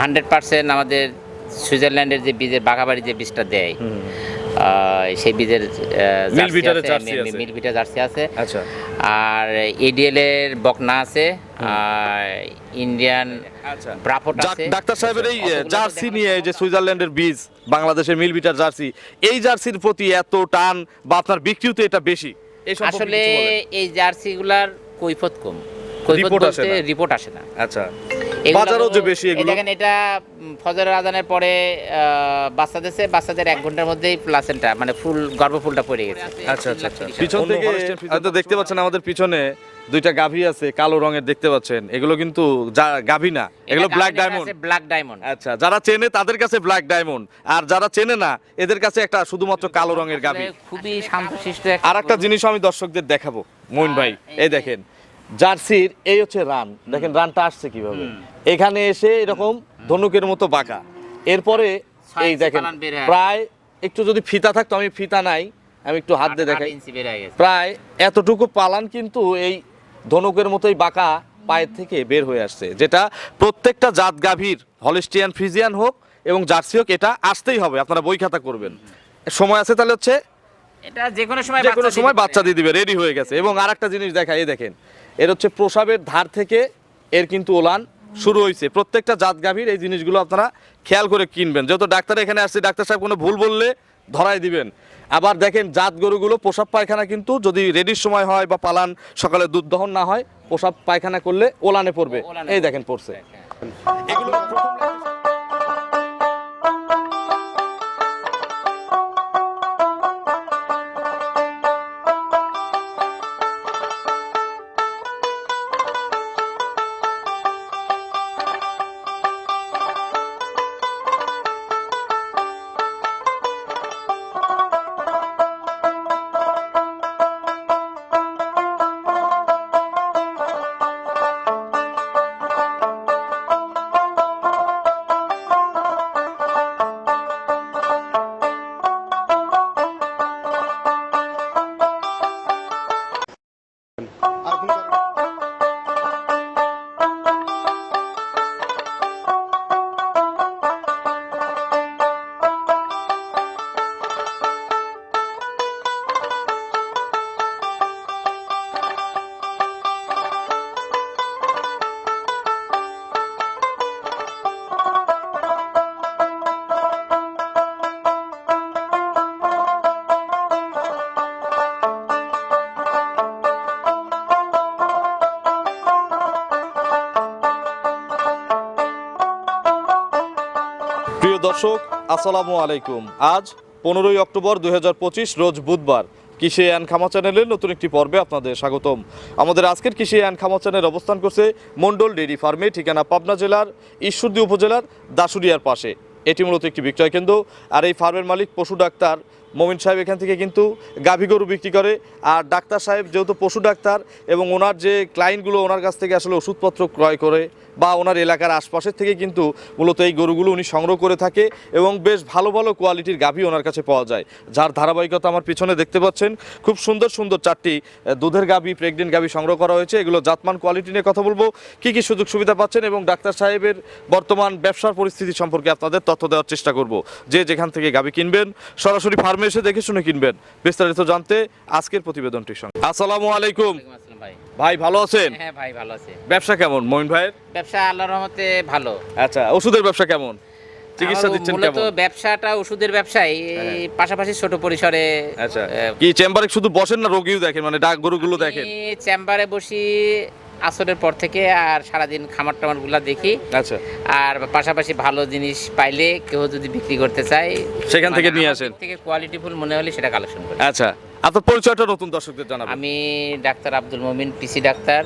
Hundred percent আমাদের সুইজারল্যান্ডের যে বীজের বাঘাবাড়ি যে বীজটা দেয় সেই বীজের মিল জার্সি আছে। আচ্ছা। আর এডিএল এর বকনা আছে ইন্ডিয়ান আচ্ছা। আছে। ডাক্তার সাহেবের এই জার্সি নিয়ে যে সুইজারল্যান্ডের বীজ বাংলাদেশের মিল বিটার জার্সি এই জার্সির প্রতি এত টান বা আপনার বিক্রিও এটা বেশি? আসলে। এই জার্সিগুলার কৈফত কম। আসে না। রিপোর্ট আসে না। আচ্ছা। এগুলো বাজারও যে বেশি এগুলো? দেখেন এটা ফজরের আজানের পরে বাচ্চা দিয়েছে বাচ্চাদের এক ঘণ্টার মধ্যেই প্লাসেন্টা মানে ফুল গর্ভফুলটা পড়ে গেছে। আচ্ছা আচ্ছা আচ্ছা। পিছন থেকে হয়তো দেখতে পাচ্ছেন আমাদের পিছনে দুইটা গাভী আছে কালো রঙের দেখতে পাচ্ছেন। এগুলো কিন্তু গাভী না। এগুলো ব্ল্যাক ডায়মন্ড ব্ল্যাক ডায়মন্ড আচ্ছা যারা চেনে তাদের কাছে ব্ল্যাক ডায়মন্ড আর যারা চেনে না এদের কাছে একটা শুধুমাত্র কালো রঙের গাভী। খুবই শান্তশিষ্ট আর একটা জিনিস আমি দর্শকদের দেখাবো মইন ভাই এই দেখেন। জার্সির এই হচ্ছে রান। দেখেন রানটা আসছে কীভাবে। এখানে এসে এরকম ধনুকের মতো বাঁকা। এরপরে এই দেখেন। প্রায় একটু যদি ফিতা থাকতো আমি ফিতা নাই আমি একটু হাত দিয়ে দেখাই। প্রায় এতটুকু পালান কিন্তু এই ধনুকের মতোই বাঁকা পায়ের থেকে বের হয়ে আসছে যেটা প্রত্যেকটা জাত গাভীর হলিস্টিয়ান ফ্রিজিয়ান হোক এবং জার্সি হোক এটা আসতেই হবে আপনারা বই খাতা করবেন। সময় আছে তাহলে হচ্ছে এটা যে কোনো সময় যে কোনো বাচ্চা সময় বাচ্চা দিয়ে দিবে রেডি হয়ে গেছে। এবং আর একটা জিনিস দেখা এই দেখেন এর হচ্ছে প্রসাবের ধার থেকে এর কিন্তু ওলান শুরু হয়েছে প্রত্যেকটা জাত গাভীর এই জিনিসগুলো আপনারা খেয়াল করে কিনবেন। যেহেতু ডাক্তার এখানে আসছে ডাক্তার সাহেব কোনো ভুল বললে ধরাই দিবেন। আবার দেখেন জাত গরুগুলো প্রসাব পায়খানা কিন্তু যদি রেডির সময় হয় বা পালান সকালে দুধ দহন না হয় প্রসাব পায়খানা করলে ওলানে পড়বে। এই দেখেন পড়ছে। এগুলো দর্শক, আসসালামু আলাইকুম। আজ পনেরোই অক্টোবর দু হাজার পঁচিশ, রোজ বুধবার। কৃষি অ্যান্ড খামা চ্যানেলের নতুন একটি পর্বে আপনাদের স্বাগতম। আমাদের আজকের কৃষি অ্যান্ড খামা চ্যানেল অবস্থান করছে মন্ডল ডেইরি ফার্মে, ঠিকানা পাবনা জেলার ঈশ্বরদী উপজেলার দাসুরিয়ার পাশে। এটি মূলত একটি বিক্রয় কেন্দ্র, আর এই ফার্মের মালিক পশু ডাক্তার মমিন সাহেব এখান থেকে কিন্তু গাভী গরু বিক্রি করে। আর ডাক্তার সাহেব যেহেতু পশু ডাক্তার এবং ওনার যে ক্লায়েন্টগুলো ওনার কাছ থেকে আসলে ওষুধপত্র ক্রয় করে বা ওনার এলাকার আশপাশের থেকে কিন্তু মূলত এই গরুগুলো উনি সংগ্রহ করে থাকে এবং বেশ ভালো ভালো কোয়ালিটির গাভী ওনার কাছে পাওয়া যায়। যার ধারাবাহিকতা আমার পিছনে দেখতে পাচ্ছেন, খুব সুন্দর সুন্দর চারটি দুধের গাভী প্রেগনেন্ট গাভী সংগ্রহ করা হয়েছে। এগুলো জাতমান কোয়ালিটি নিয়ে কথা বলব। কি কি সুযোগ সুবিধা পাচ্ছেন এবং ডাক্তার সাহেবের বর্তমান ব্যবসার পরিস্থিতি সম্পর্কে আপনাদের তথ্য দেওয়ার চেষ্টা করব। যে যেখান থেকে গাভী কিনবেন, সরাসরি ফার্মে এসে দেখে শুনে কিনবেন। বিস্তারিত জানতে আজকের প্রতিবেদনটির সঙ্গে। আসসালামু আলাইকুম। ভাই। ভালো আছেন? হ্যাঁ ভাই ভালো আছে। ব্যবসা কেমন মইন ভাইয়ের? ব্যবসা আল্লাহর রহমতে ভালো। আচ্ছা ওষুধের ব্যবসা কেমন? চিকিৎসা দিচ্ছেন কেমন? হ্যাঁ। ব্যবসাটা ওষুধের ব্যবসায় পাশাপাশি ছোট পরিসরে আচ্ছা। কি চেম্বারে শুধু বসেন না রোগীও দেখেন মানে ডাক গরুগুলো দেখেন? চেম্বারে বসি আসরের পর থেকে আর সারাদিন খামার টামারগুলা দেখি। আচ্ছা। আর পাশাপাশি ভালো জিনিস পাইলে কেউ যদি বিক্রি করতে চায় সেখান থেকে মানে নিয়ে আসেন। থেকে কোয়ালিটিফুল মনে হলে সেটা কালেকশন করি। আচ্ছা আপনার পরিচয়টা নতুন দর্শকদের জানাবেন। আমি doctor Abdul Momin PC doctor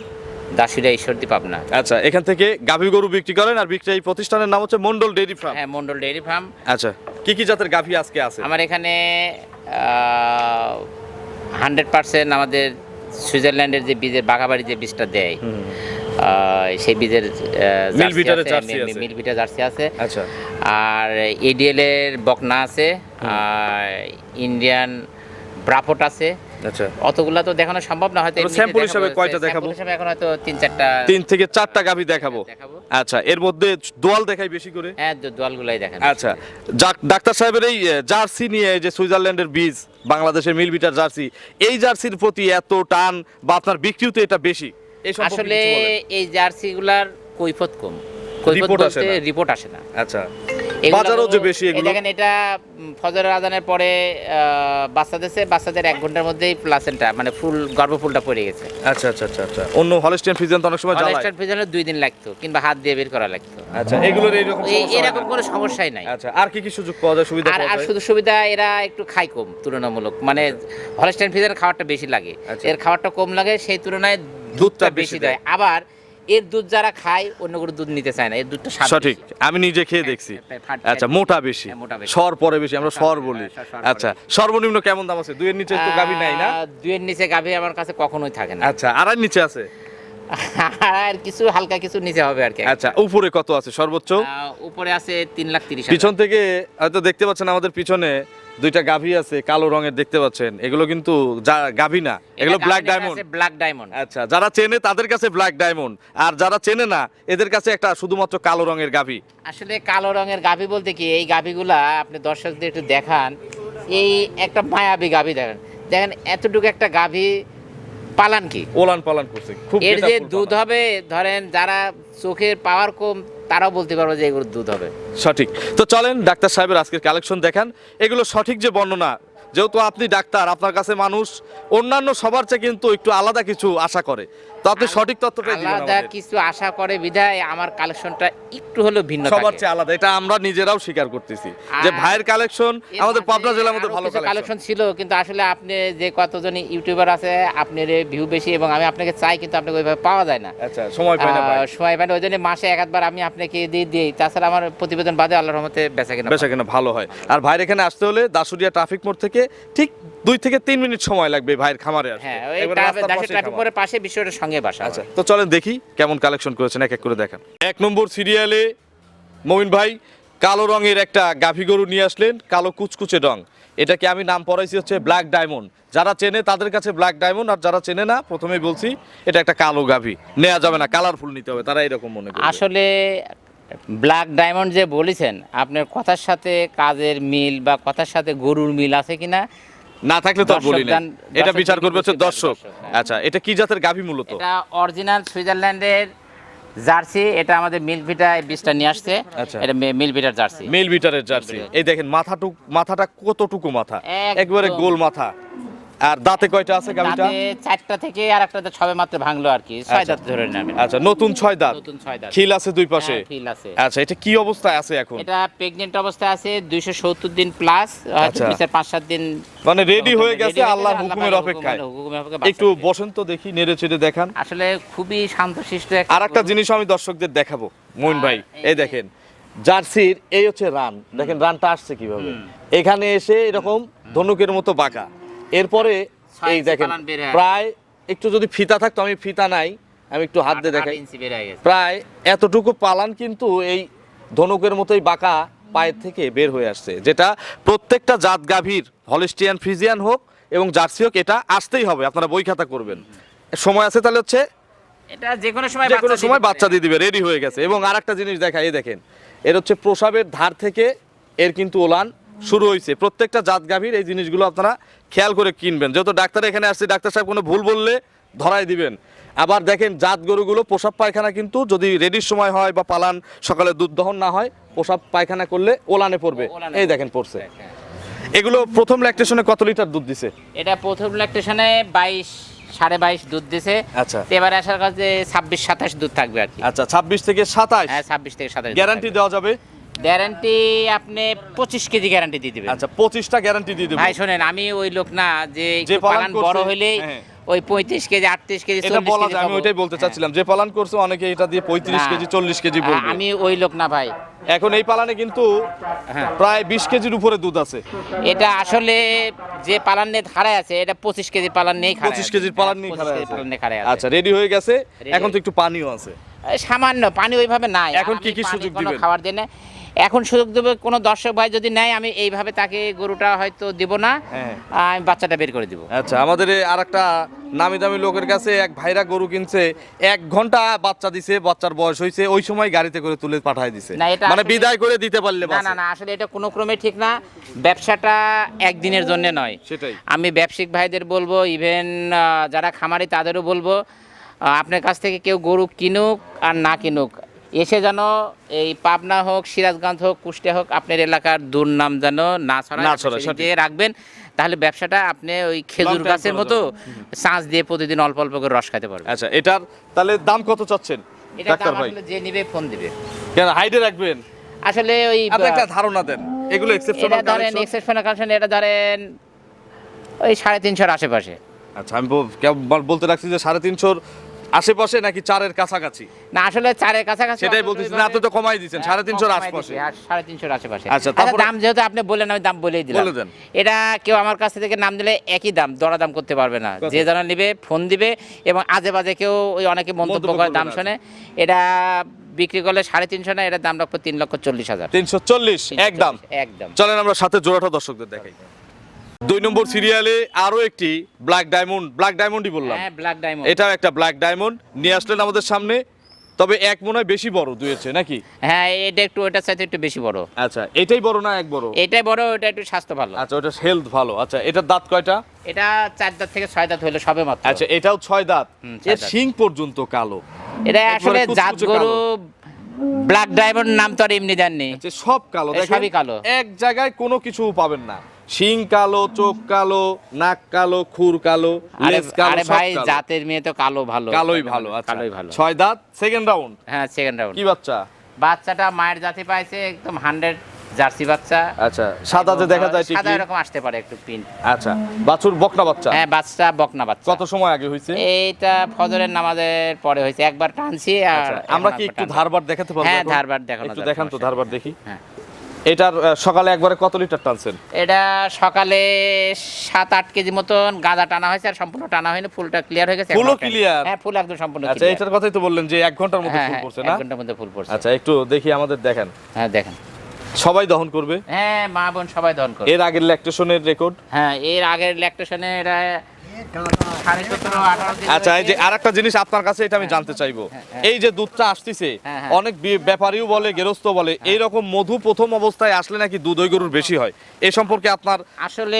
Dasuria Ishwardi Pabna. আচ্ছা এখান থেকে গাভী গরু বিক্রি করেন আর বিক্রি এই প্রতিষ্ঠানের নাম হচ্ছে মন্ডল ডেইরি ফার্ম। হ্যাঁ মন্ডল ডেয়ারি ফার্ম। আচ্ছা কি কি জাতের গাভী আজকে আছে? আমার এখানে হান্ড্রেড পার্সেন্ট আমাদের সুইজারল্যান্ডের যে বীজের বাঘাবাড়ি যে বীজটা দেয় সেই বীজের মিল ভিটার জার্সি আছে। আচ্ছা। আর এডিএল এর বকনা আছে আর ইন্ডিয়ান ব্রাফট আছে। আচ্ছা। অতগুলা তো দেখানো সম্ভব না হয়তো স্যাম্পল হিসাবে কয়টা দেখাবো? হিসাবে এখন হয়তো তিন চারটা তিন থেকে চারটা গাভী দেখাবো। দেখাবো। আচ্ছা এর মধ্যে দোয়াল দেখাই বেশি করে? হ্যাঁ দোয়ালগুলাই দেখেন। আচ্ছা ডাক্তার সাহেবের এই জার্সি নিয়ে যে সুইজারল্যান্ডের বীজ বাংলাদেশের মিল বিটার জার্সি এই জার্সির প্রতি এত টান বা আপনার বিক্রিও তো এটা বেশি? আসলে। এই জার্সিগুলার কৈফত কম। কৈফত। রিপোর্ট আসে না। আচ্ছা। বাজারও যে বেশি এগুলো। দেখেন এটা ফজরের আজানের পরে বাচ্চা দিচ্ছে বাচ্চাদের এক ঘণ্টার মধ্যেই প্লাসেন্টা মানে ফুল গর্ভফুলটা পড়ে গেছে। আচ্ছা আচ্ছা আচ্ছা আচ্ছা। অন্য হলস্টিয়ান ফিজিয়ান তো অনেক সময় জ্বালায়। হলস্টার ফিজনের দুই দিন লাগতো কিংবা হাত দিয়ে বের করা লাগতো। আচ্ছা এগুলোর এইরকম এরকম? কোনো সমস্যাই নাই। আচ্ছা আর কি কি সুযোগ পাওয়া যায় সুবিধা আর আর শুধু সুবিধা এরা একটু খায় কম তুলনামূলক। মানে হলস্টাইন ফিজের খাবারটা বেশি লাগে। আচ্ছা। এর খাবারটা কম লাগে সেই তুলনায় দুধটা বেশি দেয়। আবার এর দুধ যারা খায় অন্য কোনো দুধ নিতে চায় না এর দুধটা সঠিক। আমি নিজে খেয়ে দেখছি। আচ্ছা মোটা বেশি। হ্যাঁ। সর পরে বেশি আমরা সর বলি। আচ্ছা সর্বনিম্ন কেমন দাম আছে? দুইয়ের নিচে তো গাভী নাই না? দুইয়ের নিচে গাভী আমার কাছে কখনোই থাকে না। আচ্ছা আর নিচে আছে? আর কিছু হালকা কিছু নিচে হবে আর কি। আচ্ছা উপরে কত আছে সর্বোচ্চ? উপরে আছে তিন লাখ তিরিশ। পিছন থেকে হয়তো দেখতে পাচ্ছেন আমাদের পিছনে দুইটা গাভী আছে কালো রঙের দেখতে পাচ্ছেন। এগুলো কিন্তু গাভী না এগুলো ব্ল্যাক ডায়মন্ড ব্ল্যাক ডায়মন্ড আচ্ছা যারা চেনে তাদের কাছে ব্ল্যাক ডায়মন্ড আর যারা চেনে না এদের কাছে একটা শুধুমাত্র কালো রঙের গাভী। আসলে কালো রঙের গাভী বলতে কি এই গাভীগুলা আপনি দর্শকদের একটু দেখান। এই একটা মায়াবী গাভী দেখেন। দেখেন এতটুকু একটা গাভী পালান কি? ওলান পালান করছে খুব এর যে দুধ হবে ধরেন যারা চোখের পাওয়ার কম তারাও বলতে পারবে যে এগুলো দুধ হবে। সঠিক। তো চলেন ডাক্তার সাহেবের আজকের কালেকশন দেখেন। এগুলো সঠিক যে বর্ণনা, যেহেতু আপনি ডাক্তার, আপনার কাছে মানুষ, অন্যান্য সবার চেয়ে কিন্তু একটু আলাদা কিছু আশা করে। তো আপনি সঠিক তথ্যটাই আলাদা আমাদের। কিছু আশা করে বিধায় আমার কালেকশনটা একটু হলেও ভিন্ন সবার থাকে। চেয়ে আলাদা। এটা আমরা নিজেরাও স্বীকার করতেছি যে আর ভাইয়ের কালেকশন এর আমাদের মাঝে পাবনা জেলার মধ্যে আরও ভালো কিছু কালেকশন কালেকশন ছিল কিন্তু আসলে আপনি যে কতজন ইউটিউবার আছে আপনার ভিউ বেশি এবং আমি আপনাকে চাই কিন্তু আপনাকে ওইভাবে পাওয়া যায় না। আচ্ছা সময় পাই না ভাই। আহ, সময় পাই না ওই জন্য মাসে এক একবার আমি আপনাকে দিয়ে দিই। তাছাড়া আমার প্রতিবেদন বাদে আল্লাহর রহমতে বেচা কিনা বেচা কেনা ভালো হয়। আর ভাইয়ের এখানে আসতে হলে দাসুরিয়া ট্রাফিক মোড় থেকে ঠিক দুই থেকে তিন মিনিট সময় লাগবে ভাইয়ের খামারে আসতে। হ্যাঁ ওই রাস্তার পাশেই ট্রাফিক খামার। মোড়ের পাশে বিশ্বটার সঙ্গে বাসা আচ্ছা তো চলেন দেখি কেমন কালেকশন করেছেন এক এক করে দেখান। এক নম্বর সিরিয়ালে মমিন ভাই কালো রঙের একটা গাভী গরু নিয়ে আসলেন কালো কুচকুচে রং। এটাকে আমি নাম পড়াইছি হচ্ছে ব্ল্যাক ডায়মন্ড যারা চেনে তাদের কাছে ব্ল্যাক ডায়মন্ড আর যারা চেনে না প্রথমেই বলছি এটা একটা কালো গাভী। নেওয়া যাবে না কালারফুল নিতে হবে তারা এরকম মনে করে আসলে ব্ল্যাক ডায়মন্ড যে বলেছেন আপনার কথার সাথে কাজের মিল বা কথার সাথে গরুর মিল আছে কিনা না থাকলে তো আর বলি না এটা বিচার করবে হচ্ছে দর্শক। আচ্ছা এটা কি জাতের গাভী মূলত? এটা অরিজিনাল সুইজারল্যান্ডের জার্সি এটা আমাদের মিলভিটা বীজটা নিয়ে আসছে। আচ্ছা। এটা মিলভিটার জার্সি। মিলভিটারের জার্সি। এই দেখেন মাথাটুক মাথাটা কতটুকু মাথা? একবারে গোল মাথা। আর দাঁতে কয়টা আছে তাতে চারটা থেকে আর একটা ছবে মাত্র ভাঙলো আর কি। ছয় দাঁত ধরে নেবেন আচ্ছা নতুন ছয় দাঁত? নতুন ছয় দাঁত। খিল আছে দুই পাশে? হ্যাঁ, খিল আছে। আচ্ছা এটা কি অবস্থায় আছে এখন? এটা প্রেগনেন্ট অবস্থায় আছে দুইশো সত্তর দিন প্লাস হয়তো আচ্ছা। দুই চার পাঁচ সাত দিন মানে রেডি হয়ে গেছে আল্লাহর হুকুমের অপেক্ষায়। একটু। বসেন তো দেখি নেড়ে চেড়ে দেখান। আসলে খুবই শান্তশিষ্ট আর একটা জিনিস আমি দর্শকদের দেখাবো মইন ভাই এই এই দেখেন জার্সির এই হচ্ছে রান। দেখেন রানটা আসছে কীভাবে? এখানে এসে এরকম ধনুকের মতো বাঁকা। এরপরে এই দেখেন। প্রায় একটু যদি ফিতা থাকতো আমি ফিতা নাই আমি একটু হাত দিয়ে দেখাই। প্রায় এতটুকু পালান কিন্তু এই ধনুকের মতোই বাঁকা পায়ের থেকে বের হয়ে আসছে যেটা প্রত্যেকটা জাত গাভীর হলিস্টিয়ান ফ্রিজিয়ান হোক এবং জার্সি হোক এটা আসতেই হবে আপনারা বই খাতা করবেন সময় আছে তাহলে হচ্ছে এটা যে কোনো সময় যে কোনো সময় বাচ্চা দিয়ে দিবে রেডি হয়ে গেছে এবং আর একটা জিনিস দেখা এই দেখেন এর হচ্ছে প্রসাবের ধার থেকে এর কিন্তু ওলান শুরু হয়েছে প্রত্যেকটা জাত গাভীর এই জিনিসগুলো আপনারা খেয়াল করে কিনবেন। যেহেতু ডাক্তার এখানে আসছে ডাক্তার সাহেব কোনো ভুল বললে ধরাই দিবেন। আবার দেখেন জাত গরুগুলো প্রসাব পায়খানা কিন্তু যদি রেডির সময় হয় বা পালান সকালে দুধ দহন না হয় প্রসাব পায়খানা করলে ওলানে পড়বে। এই দেখেন পড়ছে। হ্যাঁ। এগুলো প্রথম ল্যাকটেশনে কত লিটার দুধ দিছে? এটা প্রথম ল্যাকটেশনে বাইশ সাড়ে বাইশ দুধ দিছে। আচ্ছা। এবারে আসার কাছে ছাব্বিশ সাতাশ দুধ থাকবে আর কি। আচ্ছা ছাব্বিশ থেকে সাতাশ। হ্যাঁ ছাব্বিশ থেকে সাতাশ গ্যারান্টি দেওয়া যাবে। গ্যারান্টি আপনি পঁচিশ কেজি গ্যারান্টি দিয়ে দিবেন। আচ্ছা পঁচিশটা গ্যারান্টি দিয়ে দেবো। ভাই শোনেন আমি ওই লোক না যে পালান বড় হইলেই হ্যাঁ। ওই পঁয়ত্রিশ কেজি আটত্রিশ কেজি এটা বলা যায় আমি ওইটাই বলতে হ্যাঁ। চাচ্ছিলাম। যে পালন করছে অনেকে এটা দিয়ে পঁয়ত্রিশ কেজি চল্লিশ কেজি বলবে। আমি ওই লোক না ভাই। এখন এই পালানে কিন্তু হ্যাঁ। প্রায় বিশ কেজির উপরে দুধ আছে। এটা আসলে যে পালান নিয়ে খাড়ায় আছে এটা পঁচিশ কেজি পালান নেই পঁচিশ। কেজির পালান নিয়ে হ্যাঁ, খাড়ায় আছে। আচ্ছা রেডি হয়ে গেছে? এখন তো একটু পানিও আছে। সামান্য পানি ওইভাবে নাই। এখন কি কি সুযোগ দিবেন? খাবার দিই না এখন সুযোগ দেবে কোনো দর্শক ভাই যদি নেয় আমি এইভাবে তাকে গরুটা হয়তো দিব না। হ্যাঁ। আমি বাচ্চাটা বের করে দিব। আচ্ছা আমাদের আর একটা নামি দামি লোকের কাছে এক ভাইরা গরু কিনছে এক ঘণ্টা বাচ্চা দিছে বাচ্চার বয়স হয়েছে ওই সময় গাড়িতে করে তুলে পাঠায় দিছে। মানে বিদায় করে দিতে পারলে না না না আসলে এটা কোনো ক্রমে ঠিক না। ব্যবসাটা একদিনের জন্য নয়। সেটাই। আমি ব্যবসায়িক ভাইদের বলব ইভেন যারা খামারি তাদেরও বলব আপনার কাছ থেকে কেউ গরু কিনুক আর না কিনুক। এসে যেন এই পাবনা হোক সিরাজগঞ্জ হোক কুষ্টিয়া হোক আপনার এলাকার দুর্নাম যেন না ছড়ায়। রাখবেন তাহলে ব্যবসাটা আপনি ওই খেজুর গাছের মতো চাঁচ দিয়ে প্রতিদিন অল্প অল্প করে রস খাইতে পারবেন। আচ্ছা এটার তাহলে দাম কত চাচ্ছেন? এটা দাম আসলে যে নিবে ফোন দিবে। কেন হাইডে রাখবেন? আসলে ওই আপনি একটা ধারণা দেন এগুলো এক্সেপশনাল ধরেন এক্সেপশনাল কালেকশন এটা ধরেন ওই সাড়ে তিনশোর আশেপাশে। আচ্ছা আমি বলতে রাখছি যে সাড়ে তিনশোর আশেপাশে নাকি চারের কাছাকাছি? না আসলে চারের কাছাকাছি সেটাই বলতেছি না তো কমাই দিচ্ছেন হ্যাঁ, সাড়ে তিনশোর আশপাশে। সাড়ে তিনশোর আশেপাশে। আচ্ছা, আচ্ছা দাম যেহেতু আপনি বললেন আমি দাম বলেই দিলাম। বলে দেন। এটা কেউ আমার কাছ থেকে নাম দিলে একই দাম দরাদাম করতে পারবে না। যে যারা নিবে ফোন দিবে এবং আজে বাজে কেউ ওই অনেকে মন্তব্য করে দাম শোনে। এটা বিক্রি করলে সাড়ে তিনশো না এটার দাম রাখব তিন লক্ষ চল্লিশ হাজার। তিনশো চল্লিশ একদম। একদম। চলেন আমরা সাথে জোড়াটা দর্শকদের দেখাই। দুই নম্বর সিরিয়ালে আরও একটি ব্ল্যাক ডায়মন্ড ব্ল্যাক ডায়মন্ডই বললাম। হ্যাঁ ব্ল্যাক ডায়মন্ড এটাও একটা ব্ল্যাক ডায়মন্ড নিয়ে আসলেন আমাদের সামনে। তবে এক মনে হয় বেশি বড় হচ্ছে নাকি? হ্যাঁ এটা একটু ওটার সাথে একটু বেশি বড়। আচ্ছা এটাই বড় না এক বড়? এটাই বড় ওটা একটু স্বাস্থ্য ভালো। আচ্ছা ওটা হেলথ ভালো। আচ্ছা এটার দাঁত কয়টা? এটা চার দাঁত থেকে ছয় দাঁত হইল সবে মাত্র। আচ্ছা এটাও ছয় দাঁত। এর। শিং পর্যন্ত কালো। এটা আসলে জাত গরু ব্ল্যাক ডায়মন্ড নাম তো আর এমনি দেননি যে সব কালো। সবই কালো। এক জায়গায় কোনো কিছু পাবেন না। শিং কালো চোখ কালো নাক কালো খুর কালো আরে লেজ কালো আরে ভাই জাতের মেয়ে তো কালো ভালো। কালোই ভালো আচ্ছা। কালোই ভালো। ছয় দাঁত সেকেন্ড রাউন্ড হ্যাঁ সেকেন্ড রাউন্ড কি বাচ্চা? বাচ্চাটা মায়ের জাতি পাইছে একদম হান্ড্রেড জার্সি বাচ্চা। আচ্ছা সাদা যে দেখা যায় সাদা এরকম আসতে পারে একটু প্রিন্ট আচ্ছা বাছুর বকনা বাচ্চা? হ্যাঁ বাচ্চা বকনা বাচ্চা। কত সময় আগে হয়েছে? এইটা ফজরের নামাজের পরে হয়েছে। একবার টানছি আর আচ্ছা, আমরা কি একটু। ধারবার দেখাতে পারব হ্যাঁ? ধারবার দেখানো একটু দেখান তো ধারবার দেখি। হ্যাঁ। এটার সকালে একবারে কত লিটার টানছেন? এটা সকালে সাত আট কেজি মতন গাঁদা টানা হয়েছে আর সম্পূর্ণ টানা হয়নি ফুলটা ক্লিয়ার হয়ে গেছে ফুলও clear? হ্যাঁ ফুল একদম সম্পূর্ণ আচ্ছা এটার কথাই তো বললেন যে এক ঘণ্টার মধ্যে হ্যাঁ ফুল হ্যাঁ পড়ছে এক না? ঘণ্টার মধ্যে ফুল পড়ছে। আচ্ছা একটু দেখি আমাদের দেখেন। হ্যাঁ দেখেন। সবাই দহন করবে? হ্যাঁ মা বোন সবাই দহন করে এর আগের ল্যাকটেশনের রেকর্ড হ্যাঁ এর আগের ল্যাকটেশনে এটা আচ্ছা এই যে। আরেকটা জিনিস আপনার কাছে এটা আমি জানতে চাইব। হ্যাঁ, হ্যাঁ। এই যে দুধটা আসতেছে হ্যাঁ, হ্যাঁ। অনেক ব্যাপারীও বলে গেরস্ত বলে এই রকম মধু প্রথম অবস্থায় আসলে নাকি দুধ ওই গরুর বেশি হয়? এ সম্পর্কে আপনার আসলে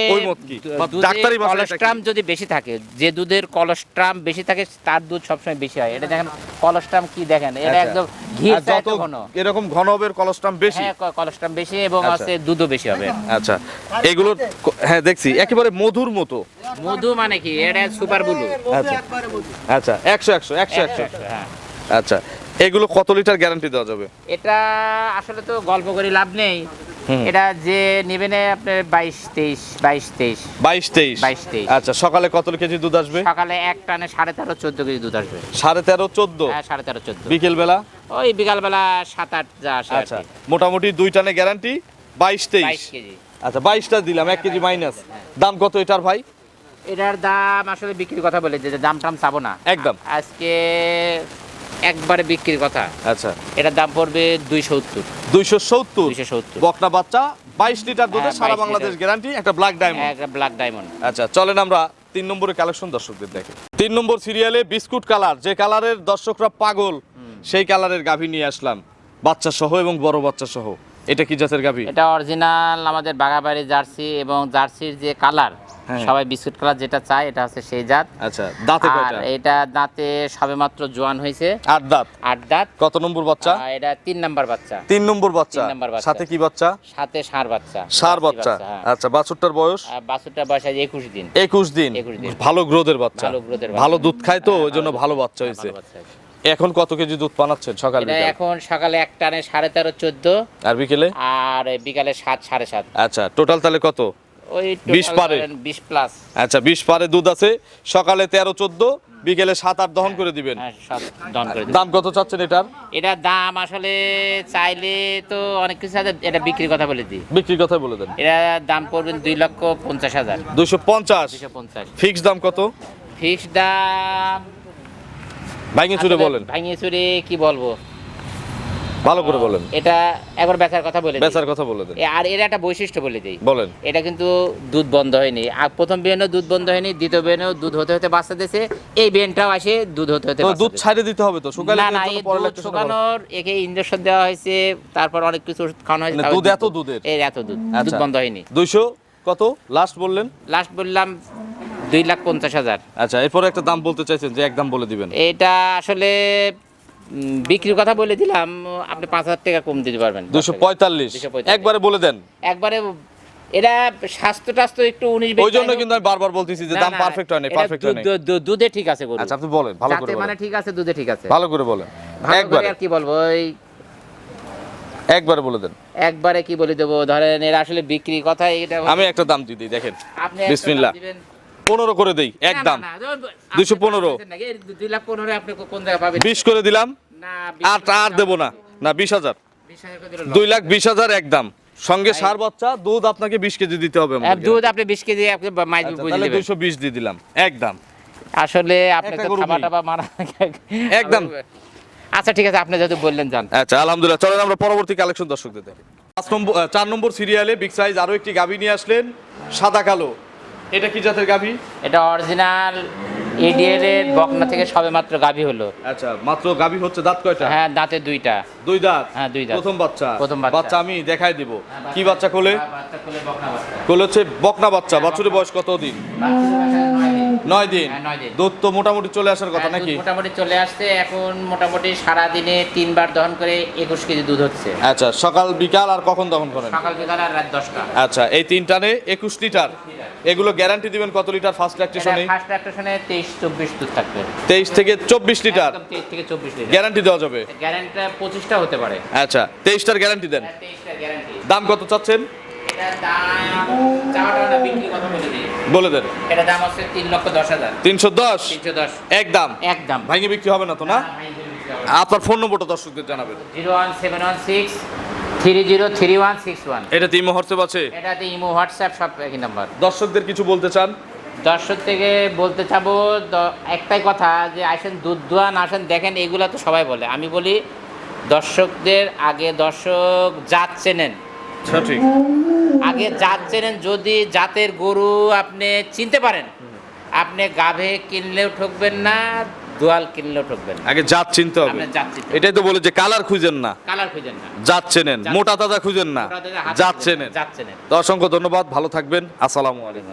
ডাক্তারি? কলেস্ট্রাম যদি বেশি থাকে যে দুধের কলেস্ট্রাম বেশি থাকে তার দুধ সবসময় বেশি হয়। এটা দেখেন কলেস্ট্রাম কি দেখেন? এটা আচ্ছা। একদম ঘি যত ঘন। এরকম ঘন হবে কলেস্ট্রাম বেশি? হ্যাঁ কলেস্ট্রাম বেশি এবং আচ্ছা। হচ্ছে দুধও বেশি হবে। আচ্ছা। এগুলোর ক- হ্যাঁ দেখছি। একেবারে মধুর মতো। মধু মানে কি? এটা সুপার ব্লু আচ্ছা। আচ্ছা একশো একশো একশো একশো হ্যাঁ। আচ্ছা এগুলো কত লিটার গ্যারান্টি দেওয়া যাবে? এটা আসলে তো গল্প করে লাভ নেই। এটা যে নেবেন আপনার বাইশ তেইশ বাইশ তেইশ। বাইশ তেইশ। 22, 23 আচ্ছা সকালে কত কেজি দুধ আসবে? সকালে এক টানে সাড়ে তেরো চোদ্দ কেজি দুধ আসবে। সাড়ে তেরো চোদ্দ? হ্যাঁ সাড়ে তেরো চোদ্দ। বিকেল বেলা ওই বিকালবেলা সাত আট যা আসে আচ্ছা মোটামুটি দুই টানে গ্যারান্টি বাইশ তেইশ। বাইশ কেজি। আচ্ছা বাইশটা দিলাম এক কেজি মাইনাস দাম কত এটার ভাই? এটার দাম আসলে বিক্রির কথা বলে যে দাম টাম চাবো না। একদম। আজকে একবারে বিক্রির কথা। আচ্ছা। এটার দাম পড়বে দুইশো সত্তর। দুইশো সত্তর? দুইশো সত্তর। বকনা বাচ্চা বাইশ লিটার দুধে হ্যাঁ, সারা বাংলাদেশ গ্যারান্টি একটা ব্ল্যাক ডায়মন্ড একটা ব্ল্যাক ডায়মন্ড আচ্ছা চলেন আমরা তিন নম্বরের কালেকশন দর্শকদের দেখে। তিন নম্বর সিরিয়ালে বিস্কুট কালার যে কালারের দর্শকরা পাগল সেই কালারের গাভী নিয়ে আসলাম। বাচ্চা সহ এবং বড় বাচ্চা সহ এটা কি জাতের গাভী? এটা অরিজিনাল আমাদের বাগাবাড়ি জার্সি এবং জার্সির যে কালার হ্যাঁ। সবাই বিস্কুট কালার যেটা চায় এটা হচ্ছে সেই জাত। আচ্ছা দাঁতে আর কয়টা? এটা দাঁতে সবেমাত্র জোয়ান হয়েছে। আট দাঁত। আট দাঁত। কত নম্বর বাচ্চা? এটা তিন নাম্বার বাচ্চা। তিন নম্বর বাচ্চা। তিন নম্বর বাচ্চা। সাথে কি বাচ্চা? সাথে ষাঁড় বাচ্চা। সার জার্সি বাচ্চা। হ্যাঁ। আচ্ছা বাছুরটার বয়স? আর বাছুরটা বয়স আছে একুশ দিন। একুশ দিন। 21 দিন। ভালো গ্রোথের বাচ্চা। ভালো বাচ্চা। ভালো দুধ খায় তো হ্যাঁ, ওই জন্য ভালো বাচ্চা হয়েছে। এখন কত কেজি দুধ পানাচ্ছেন সকাল এটা এখন সকালে এক টানে সাড়ে তেরো চোদ্দ। আর বিকেলে? আর বিকালে সাত সাড়ে সাত। আচ্ছা টোটাল তাহলে কত? ওই 20 পারে? বিশ প্লাস আচ্ছা বিশ পারে দুধ আছে। সকালে তেরো চোদ্দ বিকেলে সাত আট দহন করে দিবেন। হ্যাঁ সব দন করে দিবো। দাম কত চাচ্ছেন এটার? এটার দাম আসলে চাইলে তো অনেক কিছু আছে এটা বিক্রির কথা বলে দিই। বিক্রির কথা বলে দেন। এটা দাম পড়বেন দুই লক্ষ পঞ্চাশ হাজার। দুইশো পঞ্চাশ। ফিক্স দাম কত? ফিক্স দাম ভাঙে চুরে বলেন। ভাঙিয়ে চুরে কি বলব? ভালো করে বলেন। এটা একবার বেচার কথা বলে বেচার কথা বলে দেন। আর এর একটা বৈশিষ্ট্য বলে দিই। বলেন। এটা কিন্তু দুধ বন্ধ হয়নি। আর প্রথম বিয়ানেও দুধ বন্ধ হয়নি দ্বিতীয় বিয়ানেও দুধ হতে হতে বাচ্চা দিয়েছে। এই বিয়ানটাও আসে দুধ হতে হতে দুধ। ছাড়ে দিতে হবে তো? শুকালে না দুধ শুকানোর একে ইঞ্জেকশন দেওয়া হয়েছে তারপর অনেক কিছু ওষুধ খাওয়ানো হয়েছে মানে দুধ এত দুধের? এর এত দুধ। দুধ আচ্ছা। বন্ধ হয়নি। দুইশো কত? লাস্ট বললেন? লাস্ট বললাম দুই লাখ পঞ্চাশ হাজার। আচ্ছা এরপরে একটা দাম বলতে চাইছেন যে একদম বলে দিবেন। এটা আসলে বিক্রির কথা বলে দিলাম আপনি পাঁচ হাজার টাকা কম দিতে পারবেন। দুশো পঁয়তাল্লিশ। একবারে বলে দেন। একবারে এটা স্বাস্থ্য টাস্থ্য একটু উনিশ ওই জন্য কিন্তু আমি বারবার বলতেছি যে দাম পারফেক্ট হয় না পারফেক্ট হয় না দুধে ঠিক আছে গরু। আচ্ছা আপনি বলেন ভালো করে মানে ঠিক আছে দুধে ঠিক আছে। ভালো করে বলেন। একবারে। আর কি বলব ওই একবারে বলে দেন। একবারে কি বলে দেবো ধরেন এরা আসলে বিক্রি কথা এটা আমি একটা দাম দিয়ে দিই দেখেন। আপনি বিসমিল্লাহ। পনেরো করে দেই একদম না, না, না, আপনি 215 বলছেন নাকি? এই দুই লাখ পনেরো বিশ করে দিলাম। আর আর দেবো না। না বিশ হাজার। দুই লাখ বিশ হাজার একদম। সঙ্গে সার বাচ্চা দুধ আপনাকে বিশ কেজি দিতে হবে। দুধ আপনি বিশ কেজি আচ্ছা, দুইশো বিশ দিয়ে দিলাম একদম। আসলে আপনি একদম। আচ্ছা ঠিক আছে আপনি যেহেতু বললেন যান। আচ্ছা আলহামদুলিল্লাহ চলেন আমরা পরবর্তী কালেকশন দর্শকদের দেখি। পাঁচ নম্বর চার নম্বর সিরিয়ালে বিগ সাইজ আরও একটি গাভী নিয়ে আসলেন সাদা কালো। এটা কি জাতের গাভী? এটা অরিজিনাল ইডিএল এর বকনা থেকে সবে মাত্র গাভী হলো। আচ্ছা মাত্র গাভী হচ্ছে দাঁত কয়টা? হ্যাঁ দাঁতে দুইটা। দুই দাঁত? হ্যাঁ, দুই দাঁত। প্রথম বাচ্চা? প্রথম বাচ্চা। বাচ্চা আমি দেখাই দিব। কি বাচ্চা কোলে? বাচ্চা কোলে বকনা বাচ্চা। কোলে হচ্ছে বকনা বাচ্চা। বাছুরের বয়স কত দিন? নয় দিন। হ্যাঁ, নয় দিন। দুধ তো মোটামুটি চলে আসার কথা হ্যাঁ, নাকি? মোটামুটি চলে আসছে। এখন মোটামুটি সারা দিনে তিনবার দহন করে একুশ কেজি দুধ হচ্ছে। আচ্ছা সকাল বিকাল আর কখন দহন করেন? সকাল বিকাল আর রাত দশটা। আচ্ছা এই তিন টানে একুশ লিটার। এগুলো গ্যারান্টি দিবেন কত লিটার ফার্স্ট ল্যাকটেশনে ফার্স্ট অ্যাক্টেশনে তেইশ চব্বিশ দুধ থাকবে। তেইশ থেকে চব্বিশ লিটার। একদম তেইশ থেকে চব্বিশ লিটার। গ্যারান্টি দেওয়া যাবে। গ্যারান্টিটা পঁচিশটা হতে পারে। আচ্ছা তেইশটার গ্যারান্টি দেন। তেইশটা গ্যারান্টি দাম কত চাচ্ছেন? বলে দেন। এটা দাম হচ্ছে তিন লক্ষ দশ হাজার। তিনশো দশ? তিনশো দশ। একদম একদম ভাঙে বিক্রি হবে না তো না? আপনার ফোন নম্বরটা দর্শকদের জানাবেন। Zero one seven one six three zero three one six one. এটা তিন হোয়াটসঅ্যাপ আছে। এটাতে ইমো হোয়াটসঅ্যাপ সব একই নাম্বার। দর্শকদের কিছু বলতে চান? দর্শক থেকে বলতে চাবো একটাই কথা যে আসেন দুধ দোয়ান আসেন দেখেন এগুলো তো সবাই বলে। আমি বলি দর্শকদের আগে দর্শক জাত চেনেন। আচ্ছা ঠিক। আগে জাত চেনেন যদি জাতের গরু আপনি চিনতে পারেন আপনি গাভে কিনলেও ঠকবেন না দোয়াল কিনলেও ঠকবেন না। আগে জাত চিনতে হবে। এটাই তো বলে যে কালার খুঁজেন না। কালার খুঁজেন না। জাত চেনেন মোটা দাদা খুঁজেন না। জাত চেনেন। জাত চেনেন। তো অসংখ্য ধন্যবাদ ভালো থাকবেন। আসসালামু আলাইকুম।